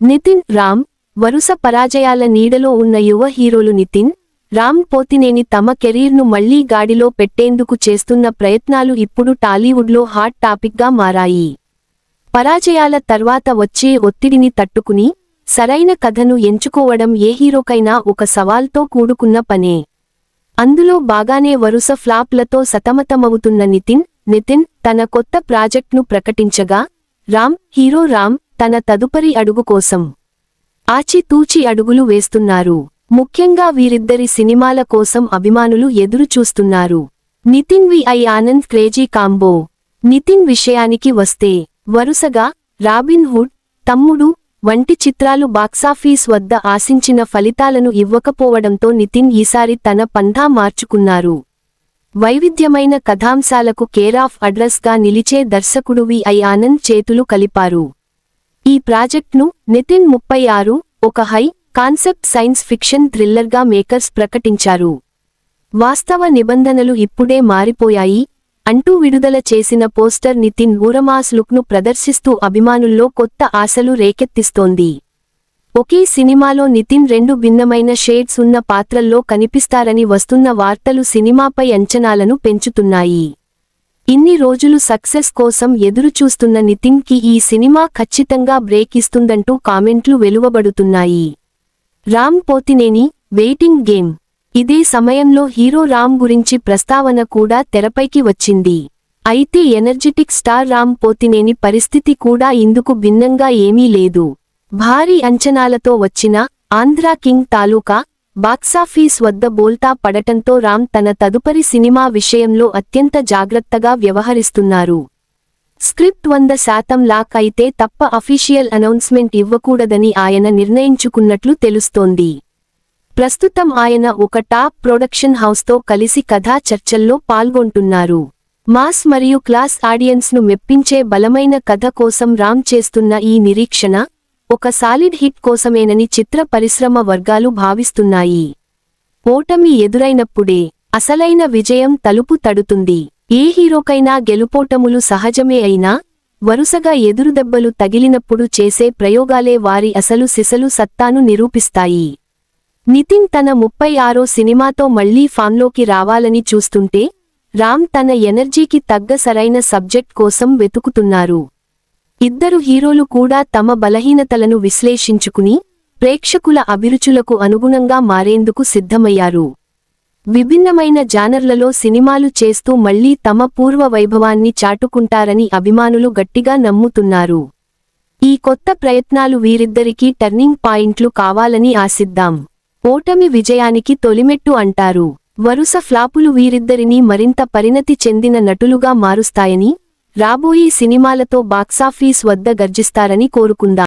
నితిన్ రామ్ వరుస పరాజయాల నీడలో ఉన్న యువ హీరోలు నితిన్ రామ్ పోతినేని తమ కెరీర్ను మళ్ళీ గాడిలో పెట్టేందుకు చేస్తున్న ప్రయత్నాలు ఇప్పుడు టాలీవుడ్లో హాట్ టాపిక్గా మారాయి. పరాజయాల తర్వాత వచ్చే ఒత్తిడిని తట్టుకుని సరైన కథను ఎంచుకోవడం ఏ హీరోకైనా ఒక సవాల్తో కూడుకున్న పనే. అందులో బాగానే వరుస ఫ్లాప్లతో సతమతమవుతున్న నితిన్ నితిన్ తన కొత్త ప్రాజెక్ట్ను ప్రకటించగా రామ్ హీరో రామ్ తన తదుపరి అడుగు కోసం ఆచితూచి అడుగులు వేస్తున్నారు. ముఖ్యంగా వీరిద్దరి సినిమాల కోసం అభిమానులు ఎదురుచూస్తున్నారు Nitin V I Anand crazy combo. Nitin విషయానికి వస్తే వరుసగా రాబిన్ హుడ్ తమ్ముడు వంటి చిత్రాలు బాక్సాఫీస్ వద్ద ఆశించిన ఫలితాలను ఇవ్వకపోవడంతో నితిన్ ఈసారి తన పంథా మార్చుకున్నారు. వైవిధ్యమైన కథాంశాలకు కేరాఫ్ అడ్రస్గా నిలిచే దర్శకుడు వి ఐ ఆనంద్ చేతులు కలిపారు. ఈ ప్రాజెక్ట్ను నితిన్ ముప్పై ఆరు ఒక హై కాన్సెప్ట్ సైన్స్ ఫిక్షన్ థ్రిల్లర్గా మేకర్స్ ప్రకటించారు. వాస్తవ నిబంధనలు ఇప్పుడే మారిపోయాయి అంటూ విడుదల చేసిన పోస్టర్ నితిన్ ఊరమాస్ లుక్ను ప్రదర్శిస్తూ అభిమానుల్లో కొత్త ఆశలు రేకెత్తిస్తోంది. ఒకే సినిమాలో నితిన్ రెండు భిన్నమైన షేడ్స్ ఉన్న పాత్రల్లో కనిపిస్తారని వస్తున్న వార్తలు సినిమాపై అంచనాలను పెంచుతున్నాయి. ఇన్ని రోజులు సక్సెస్ కోసం ఎదురుచూస్తున్న నితిన్కి ఈ సినిమా ఖచ్చితంగా బ్రేక్ ఇస్తుందంటూ కామెంట్లు వెలువబడుతున్నాయి. Ram Pothineni waiting game. ఇదే సమయంలో హీరో రామ్ గురించి ప్రస్తావన కూడా తెరపైకి వచ్చింది. అయితే ఎనర్జెటిక్ స్టార్ రామ్ పోతినేని పరిస్థితి కూడా ఇందుకు భిన్నంగా ఏమీ లేదు. భారీ అంచనాలతో వచ్చిన ఆంధ్రా కింగ్ తాలూకా బాక్సాఫీస్ వద్ద బోల్తా పడటంతో రామ్ తన తదుపరి సినిమా విషయంలో అత్యంత జాగ్రత్తగా వ్యవహరిస్తున్నారు. స్క్రిప్ట్ వంద శాతం లాక్ అయితే తప్ప అఫీషియల్ అనౌన్స్మెంట్ ఇవ్వకూడదని ఆయన నిర్ణయించుకున్నట్లు తెలుస్తోంది. ప్రస్తుతం ఆయన ఒక టాప్ ప్రొడక్షన్ హౌస్తో కలిసి కథా చర్చల్లో పాల్గొంటున్నారు. మాస్ మరియు క్లాస్ ఆడియన్స్ను మెప్పించే బలమైన కథ కోసం రామ్ చేస్తున్న ఈ నిరీక్షణ ఒక సాలిడ్ హిట్ కోసమేనని చిత్ర పరిశ్రమ వర్గాలు భావిస్తున్నాయి. ఓటమి ఎదురైనప్పుడే అసలైన విజయం తలుపు తడుతుంది. ఏ హీరోకైనా గెలుపోటములు సహజమే అయినా వరుసగా ఎదురుదెబ్బలు తగిలినప్పుడు చేసే ప్రయోగాలే వారి అసలు సిసలు సత్తాను నిరూపిస్తాయి. నితిన్ తన ముప్పై ఆరో సినిమాతో మళ్ళీ ఫామ్లోకి రావాలని చూస్తుంటే రామ్ తన ఎనర్జీకి తగ్గ సరైన సబ్జెక్ట్ కోసం వెతుకుతున్నారు. ఇద్దరు హీరోలు కూడా తమ బలహీనతలను విశ్లేషించుకుని ప్రేక్షకుల అభిరుచులకు అనుగుణంగా మారేందుకు సిద్ధమయ్యారు. విభిన్నమైన జానర్లలో సినిమాలు చేస్తూ మళ్ళీ తమ పూర్వ వైభవాన్ని చాటుకుంటారని అభిమానులు గట్టిగా నమ్ముతున్నారు. ఈ కొత్త ప్రయత్నాలు వీరిద్దరికీ టర్నింగ్ పాయింట్లు కావాలని ఆశిద్దాం. ఓటమి విజయానికి తొలిమెట్టు అంటారు. వరుస ఫ్లాపులు వీరిద్దరినీ మరింత పరిణతి చెందిన నటులుగా మారుస్తాయని రాబోయే సినిమాలతో బాక్సాఫీస్ వద్ద గర్జిస్తారని కోరుకుందాం.